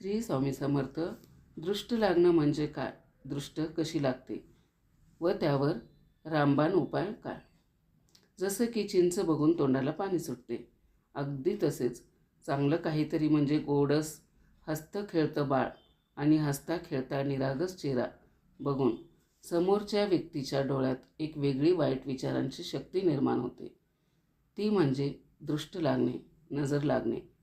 श्री स्वामी समर्थ दृष्ट लागणं म्हणजे काय? दृष्ट कशी लागते? व त्यावर रामबाण उपाय काय? जसं की चिंच बघून तोंडाला पाणी सुटते. अगदी तसेच. चांगलं काहीतरी म्हणजे गोडस हस्त खेळतं बाळ आणि हसता खेळता निरागस चेहरा बघून समोरच्या व्यक्तीच्या डोळ्यात एक वेगळी वाईट विचारांची शक्ती निर्माण होते. ती म्हणजे दृष्ट लागणे नजर लागणे.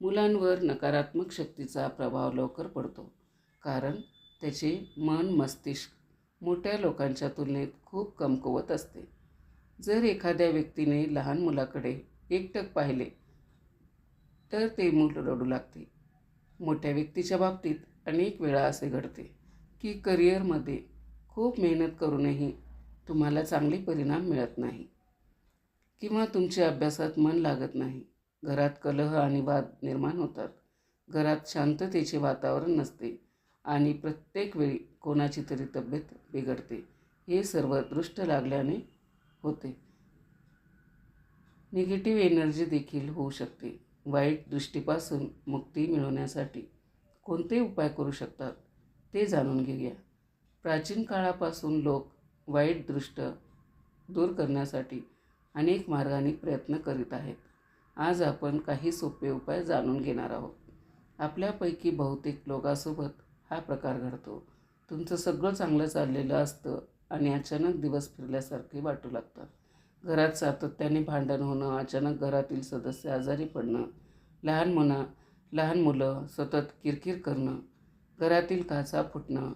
मुलांवर नकारात्मक शक्तीचा प्रभाव लवकर पडतो. कारण त्याचे मन मस्तिष्क मोठ्या लोकांच्या तुलनेत खूप कमकुवत असते. जर एखाद्या व्यक्तीने लहान मुलाकडे एकटक पाहिले तर ते मूल रडू लागते. मोठ्या व्यक्तीच्या बाबतीत अनेक वेळा असे घडते की करिअरमध्ये खूप मेहनत करूनही तुम्हाला चांगले परिणाम मिळत नाही किंवा तुमच्या अभ्यासात मन लागत नाही. घरात कलह आणि वाद निर्माण होतात. घरात शांततेचे वातावरण नसते आणि प्रत्येक वेळी कोणाची तरी तब्येत बिघडते. हे सर्व दृष्ट लागल्याने होते. निगेटिव्ह एनर्जी देखील होऊ शकते. वाईट दृष्टीपासून मुक्ती मिळवण्यासाठी कोणते उपाय करू शकतात ते जाणून घेऊया. प्राचीन काळापासून लोक वाईट दृष्ट दूर करण्यासाठी अनेक मार्गाने प्रयत्न करीत आहेत. आज आपण काही सोपे उपाय जाणून घेणार आहोत. आपल्यापैकी बहुतेक लोकांसोबत हा प्रकार घडतो. तुमचं सगळं चांगलं चाललेलं असतं आणि अचानक दिवस फिरल्यासारखे वाटू लागतात. घरात सातत्याने भांडण होणं अचानक घरातील सदस्य आजारी पडणं लहान मुलं लहान मुलं सतत किरकिर करणं घरातील काचा फुटणं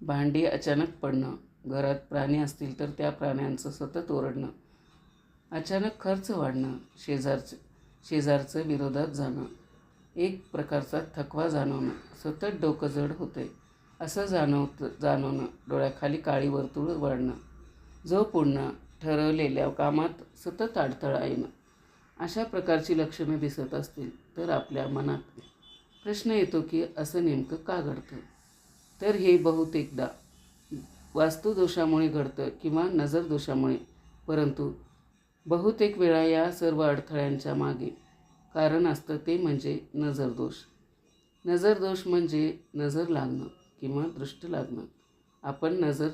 भांडी अचानक पडणं घरात प्राणी असतील तर त्या प्राण्यांचं सतत ओरडणं अचानक खर्च वाढणं शेजारचं शेजारचं विरोधात जाणं एक प्रकारचा थकवा जाणवणं सतत डोकं जड होते. असं जाणवतं जाणवणं डोळ्याखाली काळी वर्तुळ वाढणं जो पुन्हा ठरवलेल्या कामात सतत अडथळा येणं अशा प्रकारची लक्षणं दिसत असतील तर आपल्या मनात प्रश्न येतो की असं नेमकं का घडतं? तर हे बहुतेकदा वास्तुदोषामुळे घडतं किंवा नजरदोषामुळे परंतु बहुतेक वेळा या सर्व अडथळ्यांच्या मागे कारण असतं ते म्हणजे नजरदोष. नजरदोष म्हणजे नजर लागणं किंवा दृष्ट लागणं. आपण नजर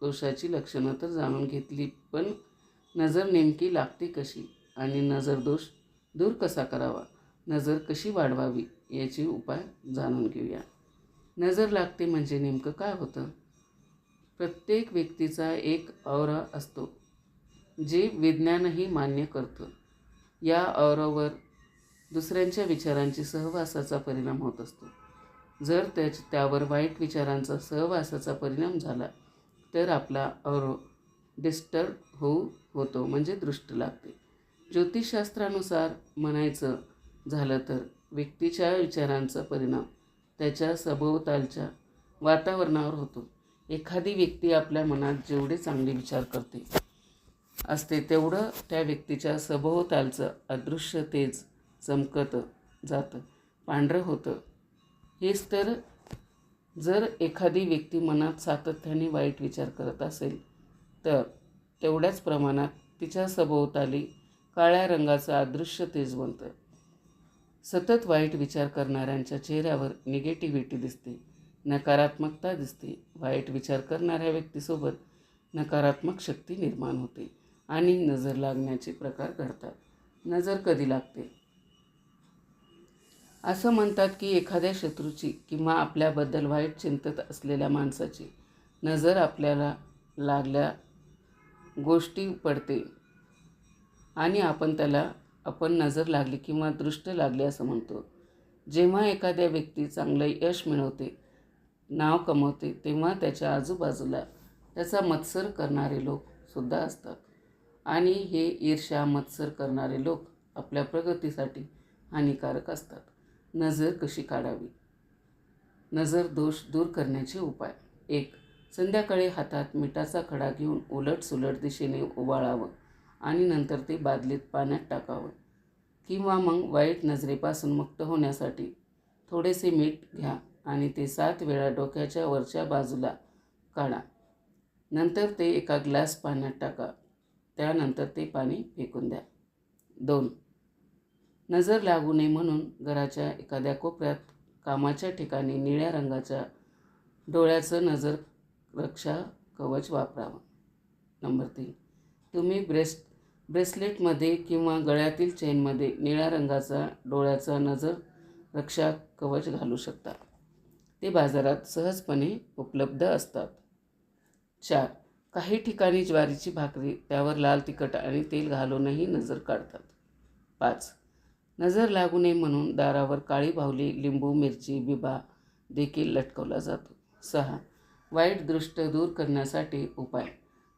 दोषाची लक्षणं तर जाणून घेतली पण नजर नेमकी लागते कशी आणि नजरदोष दूर कसा करावा? नजर कशी वाढवावी याचे उपाय जाणून घेऊया. नजर लागते म्हणजे नेमकं काय होतं? प्रत्येक व्यक्तीचा एक औरा असतो. जे विज्ञानही मान्य करतं या औरावर दुसऱ्यांच्या विचारांची सहवासाचा परिणाम होत असतो. जर त्या त्यावर वाईट विचारांचा सहवासाचा परिणाम झाला तर आपला औरव डिस्टर्ब होऊ होतो म्हणजे दृष्ट लागते. ज्योतिषशास्त्रानुसार म्हणायचं झालं तर व्यक्तीच्या विचारांचा परिणाम त्याच्या सभोवतालच्या वातावरणावर होतो. एखादी व्यक्ती आपल्या मनात जेवढे चांगले विचार करते असते तेवढं त्या व्यक्तीच्या सभोवतालचं अदृश्य तेज चमकत जातं पांढरं होतं. हेच तर जर एखादी व्यक्ती मनात सातत्याने वाईट विचार करत असेल तर तेवढ्याच प्रमाणात तिच्या सभोवताली काळ्या रंगाचं अदृश्य तेज बनतं. सतत वाईट विचार करणाऱ्यांच्या चेहऱ्यावर निगेटिव्हिटी दिसते नकारात्मकता दिसते. वाईट विचार करणाऱ्या व्यक्तीसोबत नकारात्मक शक्ती निर्माण होते. आणि नजर लागण्याचे प्रकार घडतात. नजर कधी लागते? असं म्हणतात की एखाद्या शत्रूची किंवा आपल्याबद्दल वाईट चिंतत असलेल्या माणसाची नजर आपल्याला लागल्या गोष्टी पडते आणि आपण त्याला आपण नजर लागली किंवा दृष्ट लागली असं म्हणतो. जेव्हा एखाद्या व्यक्ती चांगलं यश मिळवते नाव कमवते तेव्हा त्याच्या आजूबाजूला त्याचा मत्सर करणारे लोकसुद्धा असतात. आणि हे ईर्ष्या मत्सर करणारे लोक आपल्या प्रगतीसाठी हानिकारक असतात. नजर कशी काढावी? नजर दोष दूर करण्याचे उपाय. एक संध्याकाळी हातात मिठाचा खडा घेऊन उलट सुलट दिशेने उबाळावं आणि नंतर ते बादलीत पाण्यात टाकावं. किंवा मग वाईट नजरेपासून मुक्त होण्यासाठी थोडेसे मीठ घ्या आणि ते सात वेळा डोक्याच्या वरच्या बाजूला काढा. नंतर ते एका ग्लास पाण्यात टाका. त्यानंतर ते पाणी फेकून द्या. दोन नजर लागू नये म्हणून घराच्या एखाद्या कोपऱ्यात कामाच्या ठिकाणी निळ्या रंगाच्या डोळ्याचं नजर रक्षा कवच वापरावं. नंबर तीन तुम्ही ब्रेस्ट ब्रेसलेटमध्ये किंवा गळ्यातील चेनमध्ये निळ्या रंगाचा डोळ्याचा नजर रक्षा कवच घालू शकता. ते बाजारात सहजपणे उपलब्ध असतात. चार काही ठिकाणी ज्वारीची भाकरी त्यावर लाल तिखट आणि तेल घालूनही नजर काढतात. पाच. नजर लागू नये म्हणून दारावर काळी बाहुली लिंबू मिरची बिबा देखील लटकवला जातो. सहा. वाईट दृष्ट दूर करण्यासाठी उपाय.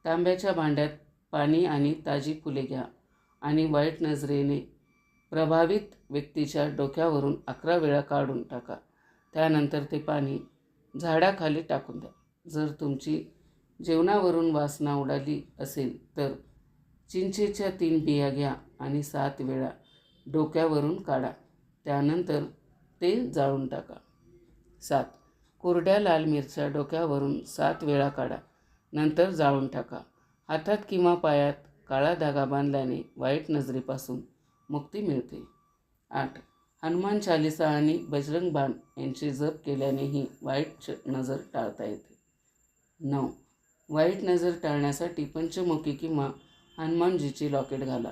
तांब्याच्या भांड्यात पाणी आणि ताजी फुले घ्या आणि वाईट नजरेने प्रभावित व्यक्तीच्या डोक्यावरून अकरा वेळा काढून टाका. त्यानंतर ते पाणी झाडाखाली टाकून द्या. जर तुमची जेवणावरून वासना उडाली असेल तर चिंचेच्या तीन बिया घ्या आणि सात वेळा डोक्यावरून काढा. त्यानंतर ते जाळून टाका. सात. कोरड्या लाल मिरच्या डोक्यावरून सात वेळा काढा. नंतर जाळून टाका. हातात किंवा पायात काळा धागा बांधल्याने वाईट नजरेपासून मुक्ती मिळते. आठ. हनुमान चालिसा आणि बजरंग बाण यांचे जप केल्यानेही वाईट नजर टाळता येते. नऊ. वाईट नजर टाळण्यासाठी पंचमुखी किंवा हनुमानजीची लॉकेट घाला.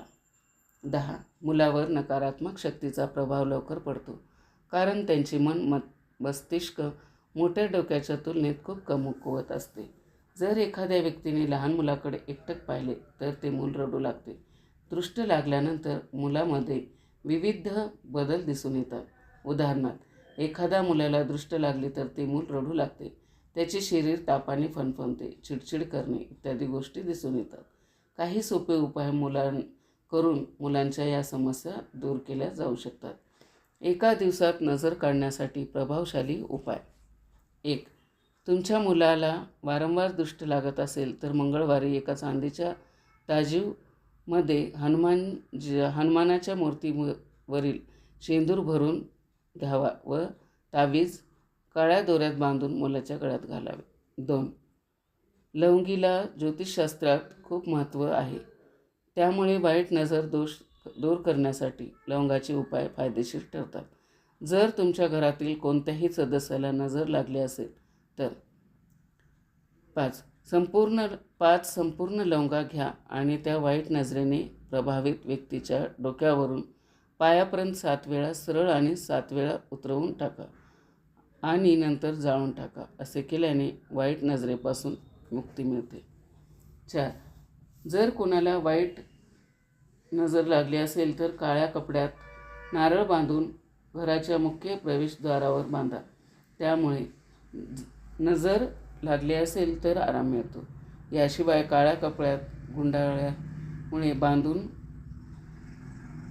दहा मुलावर नकारात्मक शक्तीचा प्रभाव लवकर पडतो कारण त्यांचे मन मत मस्तिष्क मोठ्या डोक्याच्या तुलनेत खूप कमकुवत असते. जर एखाद्या व्यक्तीने लहान मुलाकडे एकटक पाहिले तर ते मूल रडू लागते. दृष्ट लागल्यानंतर मुलामध्ये विविध बदल दिसून येतात. उदाहरणार्थ एखाद्या मुलाला दृष्ट लागली तर ते मूल रडू लागते. त्याचे शरीर तापाने फणफणते चिडचिड करणे इत्यादी गोष्टी दिसून येतात. काही सोपे उपाय मुलां करून मुलांच्या या समस्या दूर केल्या जाऊ शकतात. एका दिवसात नजर काढण्यासाठी प्रभावशाली उपाय. एक तुमच्या मुलाला वारंवार दृष्ट लागत असेल तर मंगळवारी एका चांदीच्या ताजीवमध्ये हनुमान ज हनुमानाच्या मूर्तीवरील शेंदूर भरून घ्यावा व तावीज काळ्या दोऱ्यात बांधून मुलाच्या गळ्यात घालावे. दोन लवंगीला ज्योतिषशास्त्रात खूप महत्त्व आहे. त्यामुळे वाईट नजर दोष दूर करण्यासाठी लवंगाचे उपाय फायदेशीर ठरतात. जर तुमच्या घरातील कोणत्याही सदस्याला नजर लागली असेल तर. पाच संपूर्ण पाच संपूर्ण लवंगा घ्या आणि त्या वाईट नजरेने प्रभावित व्यक्तीच्या डोक्यावरून पायापर्यंत सात वेळा सरळ आणि सात वेळा उतरवून टाका. आणि नंतर जाळून टाका. असे केल्याने वाईट नजरेपासून मुक्ती मिळते. चार. जर कोणाला वाईट नजर लागली असेल तर काळ्या कपड्यात नारळ बांधून घराच्या मुख्य प्रवेशद्वारावर बांधा. त्यामुळे नजर लागली असेल तर आराम मिळतो. याशिवाय काळ्या कपड्यात गुंडाळ्यामुळे बांधून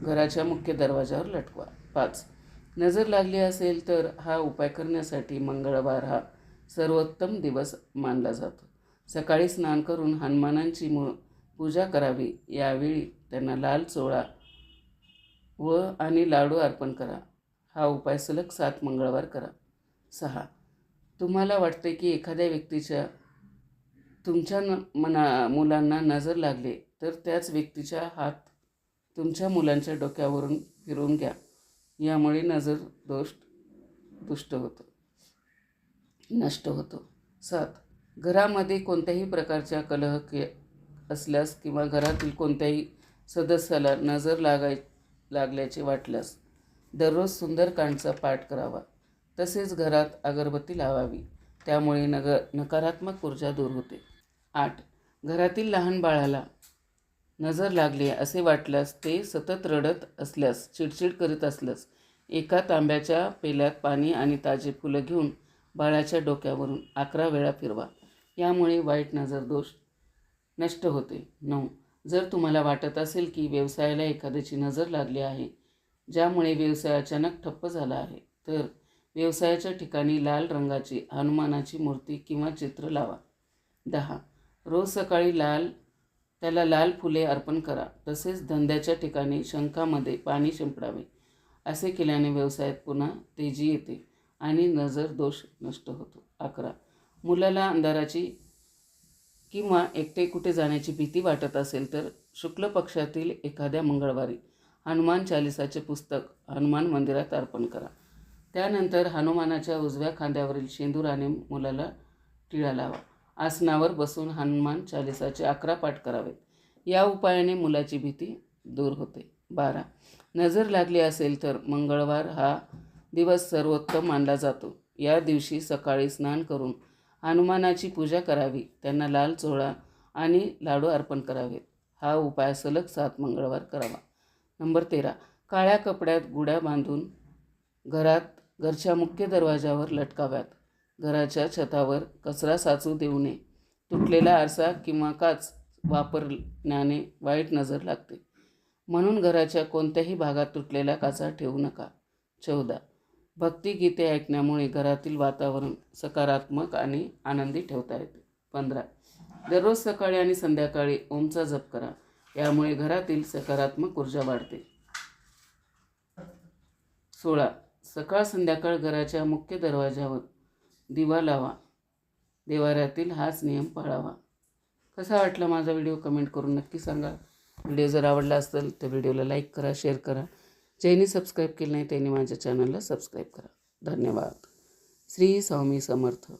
घराच्या मुख्य दरवाजावर लटकवा. पाच. नजर लागली असेल तर हा उपाय करण्यासाठी मंगळवार हा सर्वोत्तम दिवस मानला जातो. सकाळी स्नान करून हनुमानांची मूळ पूजा करावी. यावेळी त्यांना लाल चोळा व आणि लाडू अर्पण करा. हा उपाय सलग सात मंगळवार करा. सहा. तुम्हाला वाटते की एखाद्या व्यक्तीच्या तुमच्या न मना मुलांना नजर लागले तर त्याच व्यक्तीच्या हात तुमच्या मुलांच्या डोक्यावरून फिरवून घ्या. यामुळे नजर दोष दुष्ट होतो. नष्ट होतो. सात घरामध्ये कोणत्याही प्रकारच्या कलह के असल्यास किंवा घरातील कोणत्याही सदस्याला नजर लागाय लागल्याचे वाटल्यास दररोज सुंदरकांडचा पाठ करावा. तसेच घरात अगरबत्ती लावावी. त्यामुळे नगर नकारात्मक ऊर्जा दूर होते. आठ घरातील लहान बाळाला नजर लागली असे वाटल्यास ते सतत रडत असल्यास चिडचिड करीत असल्यास एका तांब्याच्या पेल्यात पाणी आणि ताजे फुलं घेऊन बाळाच्या डोक्यावरून अकरा वेळा फिरवा. यामुळे वाईट नजर दोष नष्ट होते. नऊ. जर तुम्हाला वाटत असेल की व्यवसायाला एखाद्याची नजर लागली आहे ज्यामुळे व्यवसाय अचानक ठप्प झाला आहे तर व्यवसायाच्या ठिकाणी लाल रंगाची हनुमानाची मूर्ती किंवा चित्र लावा. दहा. रोज सकाळी लाल त्याला लाल फुले अर्पण करा. तसेच धंद्याच्या ठिकाणी शंखामध्ये पाणी शिंपडावे. असे केल्याने व्यवसायात पुन्हा तेजी येते आणि नजर दोष नष्ट होतो. अकरा. मुलाला अंधाराची किंवा एकटे कुठे जाण्याची भीती वाटत असेल तर शुक्ल पक्षातील एखाद्या मंगळवारी हनुमान चालिसाचे पुस्तक हनुमान मंदिरात अर्पण करा. त्यानंतर हनुमानाच्या उजव्या खांद्यावरील शेंदुराने मुलाला टिळा लावा. आसनावर बसून हनुमान चालिसाचे अकरा पाठ करावेत. या उपायाने मुलाची भीती दूर होते. बारा. नजर लागली असेल तर मंगळवार हा दिवस सर्वोत्तम मानला जातो. या दिवशी सकाळी स्नान करून हनुमानाची पूजा करावी. त्यांना लाल चोळा आणि लाडू अर्पण करावेत. हा उपाय सलग सात मंगळवार करावा. नंबर तेरा. काळ्या कपड्यात गुड्या बांधून घरात घरच्या मुख्य दरवाजावर लटकाव्यात. घराच्या छतावर कचरा साचू देऊ नये. तुटलेला आरसा किंवा काच वापरण्याने वाईट नजर लागते. म्हणून घराच्या कोणत्याही भागात तुटलेला काचा ठेवू नका. चौदा. भक्तिगीते ऐकण्यामुळे घरातील वातावरण सकारात्मक आणि आनंदी ठेवता येते. पंधरा. दररोज सकाळी आणि संध्याकाळी ओमचा जप करा. यामुळे घरातील सकारात्मक ऊर्जा वाढते. सोळा. सकाळ संध्याकाळ घराच्या मुख्य दरवाजावर दिवा लावा. देवाऱ्यातील हाच नियम पाळावा. कसा वाटला माझा व्हिडिओ कमेंट करून नक्की सांगा. व्हिडिओ जर आवडला असेल तर व्हिडिओला लाईक करा शेअर करा. ज्यांनी सबस्क्राईब केलं नाही त्यांनी माझ्या चॅनलला सबस्क्राईब करा. धन्यवाद. श्री स्वामी समर्थ.